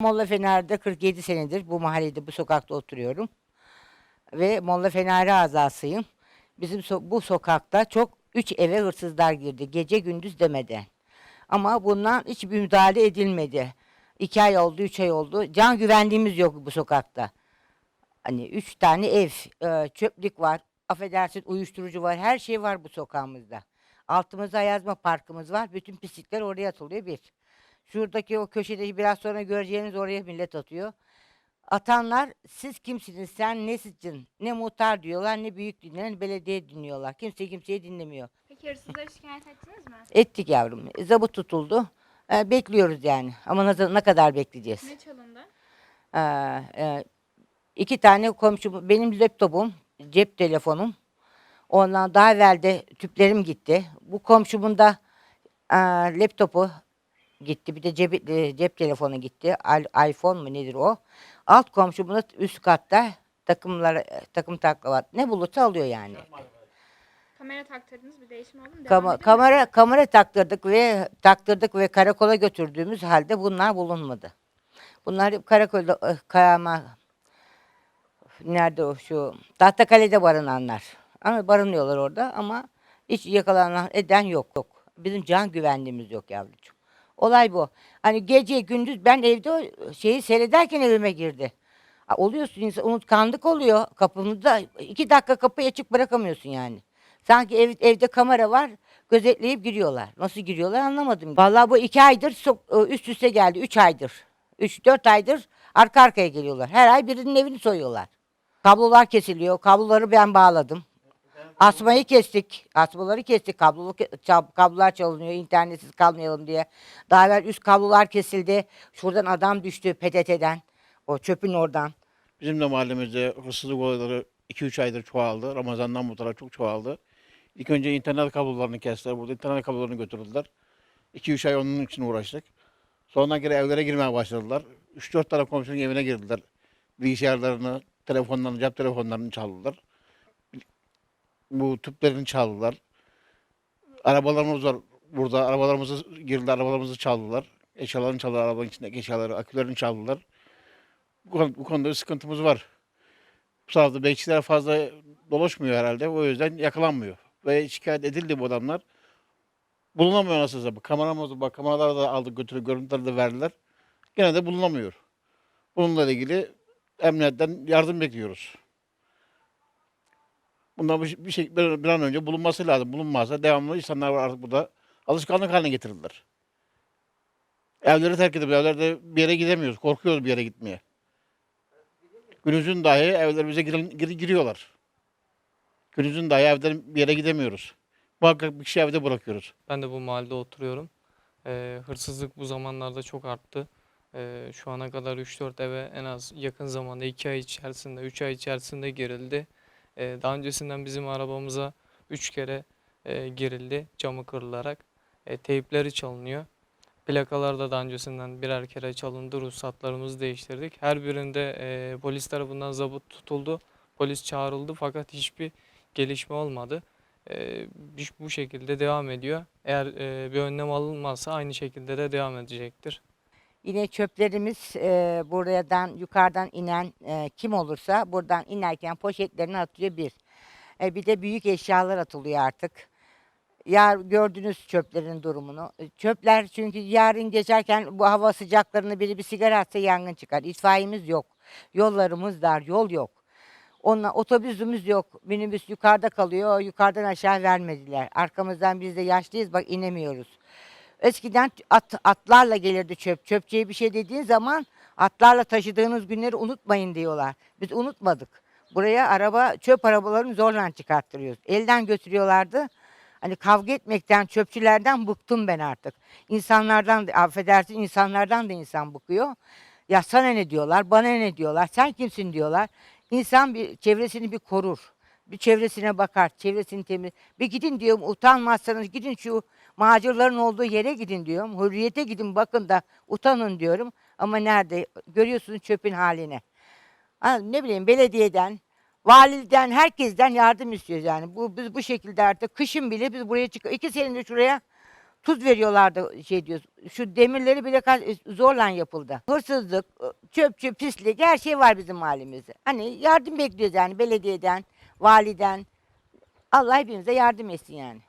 Molla Fener'de 47 senedir bu mahallede, bu sokakta oturuyorum. Ve Molla Fener'i azasıyım. Bizim so- bu sokakta çok üç eve hırsızlar girdi. Gece gündüz demeden. Ama bundan hiçbir müdahale edilmedi. İki ay oldu, üç ay oldu. Can güvenliğimiz yok bu sokakta. Hani üç tane ev, e, çöplük var, affedersin uyuşturucu var, her şey var bu sokağımızda. Altımızda yazma parkımız var. Bütün pislikler oraya atılıyor bir. Şuradaki o köşede biraz sonra göreceğiniz oraya millet atıyor. Atanlar siz kimsiniz, sen nesisin, ne muhtar diyorlar, ne büyük dinleyen, ne belediye dinliyorlar. Kimse kimseyi dinlemiyor. Peki hırsızları şikayet ettiniz mi? Ettik yavrum, zabıt tutuldu. E, bekliyoruz yani ama ne, ne kadar bekleyeceğiz? Ne çalındı? Ee, e, iki tane komşum, benim laptopum, cep telefonum. Ondan daha evvel de tüplerim gitti. Bu komşumun da e, laptopu gitti. Bir de cep, e, cep telefonu gitti. Al- iPhone mu nedir o? Alt komşumun da üst katta takımlar, takım taklavat. Ne bulursa alıyor yani. Kamera taktırdınız bir değişim oldu mu? Devam Kama- ediyor mu? kamera kamera taktırdık ve taktırdık ve karakola götürdüğümüz halde bunlar bulunmadı. Bunlar hep karakolda eh, kayama nerede o şu Tahtakale'de barınanlar. Ama barınıyorlar orada ama hiç yakalanan eden yok yok. Bizim can güvenliğimiz yok yavrucuğum. Olay bu. Hani gece gündüz ben evde şeyi seyrederken evime girdi. Oluyorsun insan unutkanlık oluyor kapımızda. iki dakika kapıyı açık bırakamıyorsun yani. Sanki ev, evde kamera var gözetleyip giriyorlar. Nasıl giriyorlar anlamadım. Vallahi bu iki aydır sok- üst üste geldi. Üç aydır. Üç dört aydır arka arkaya geliyorlar. Her ay birinin evini soyuyorlar. Kablolar kesiliyor. Kabloları ben bağladım. Asmayı kestik. Asmaları kestik. Kablolu, kablolar çalınıyor. internetsiz kalmayalım diye. Daha evvel üst kablolar kesildi. Şuradan adam düştü PTT'den. O çöpün oradan. Bizim de mahallemizde hırsızlık olayları 2-3 aydır çoğaldı. Ramazan'dan bu tarafa çok çoğaldı. İlk önce internet kablolarını kestiler. Burada internet kablolarını götürdüler. 2-3 ay onun için uğraştık. Sonra geri evlere girmeye başladılar. 3-4 tane komşunun evine girdiler. Bilgisayarlarını, telefonlarını, cep telefonlarını çaldılar. Bu tüplerini çaldılar. Arabalarımız var burada. Arabalarımızı girdiler, arabalarımızı çaldılar. Eşyalarını çaldılar, arabanın içindeki eşyaları, akülerini çaldılar. Bu, konu- bu konuda bir sıkıntımız var. Bu sırada bekçiler fazla dolaşmıyor herhalde. O yüzden yakalanmıyor. Ve şikayet edildi bu adamlar. Bulunamıyor nasıl olsa. Kameramızı bak kameraları da aldık götürüp görüntüleri de verdiler. Gene de bulunamıyor. Bununla ilgili emniyetten yardım bekliyoruz. Bunlar bir, bir, şey, bir, an önce bulunması lazım. Bulunmazsa devamlı insanlar var artık burada alışkanlık haline getirdiler. Evleri terk edip evlerde bir yere gidemiyoruz. Korkuyoruz bir yere gitmeye. Günümüzün dahi evlerimize girin- gir- giriyorlar. Günümüzün dahi evden bir yere gidemiyoruz. Muhakkak bir kişi evde bırakıyoruz. Ben de bu mahallede oturuyorum. Ee, hırsızlık bu zamanlarda çok arttı. Ee, şu ana kadar 3-4 eve en az yakın zamanda 2 ay içerisinde, 3 ay içerisinde girildi. Ee, daha öncesinden bizim arabamıza 3 kere e, girildi camı kırılarak. E, teypleri çalınıyor. Plakalar da daha öncesinden birer kere çalındı. Ruhsatlarımızı değiştirdik. Her birinde e, polis tarafından zabıt tutuldu. Polis çağrıldı fakat hiçbir gelişme olmadı. Bir- bu şekilde devam ediyor. Eğer e, bir önlem alınmazsa aynı şekilde de devam edecektir. Yine çöplerimiz e, buradan yukarıdan inen e, kim olursa buradan inerken poşetlerini atıyor bir. E, bir de büyük eşyalar atılıyor artık. Ya gördünüz çöplerin durumunu. E, Çöpler çünkü yarın geçerken bu hava sıcaklarını biri bir sigara atsa yangın çıkar. İtfaiyemiz yok. Yollarımız dar, yol yok. Onunla otobüsümüz yok. Minibüs yukarıda kalıyor. Yukarıdan aşağı vermediler. Arkamızdan biz de yaşlıyız bak inemiyoruz. Eskiden at, atlarla gelirdi çöp. Çöpçüye bir şey dediğin zaman atlarla taşıdığınız günleri unutmayın diyorlar. Biz unutmadık. Buraya araba çöp arabalarını zorla çıkarttırıyoruz. Elden götürüyorlardı. Hani kavga etmekten, çöpçülerden bıktım ben artık. İnsanlardan, da- affedersin insanlardan da insan bıkıyor. Ya sana ne diyorlar, bana ne diyorlar, sen kimsin diyorlar. İnsan bir çevresini bir korur. Bir çevresine bakar, çevresini temiz. Bir gidin diyorum utanmazsanız gidin şu macirların olduğu yere gidin diyorum. Hürriyete gidin bakın da utanın diyorum. Ama nerede? Görüyorsunuz çöpün haline. Ha, ne bileyim belediyeden, validen, herkesten yardım istiyoruz yani. Bu biz bu şekilde artık kışın bile biz buraya çıkıyor. İki senedir şuraya tuz veriyorlardı şey diyor. Şu demirleri bile zorla yapıldı. Hırsızlık, çöpçü, pislik her şey var bizim mahallemizde. Hani yardım bekliyoruz yani belediyeden, validen. Allah hepimize yardım etsin yani.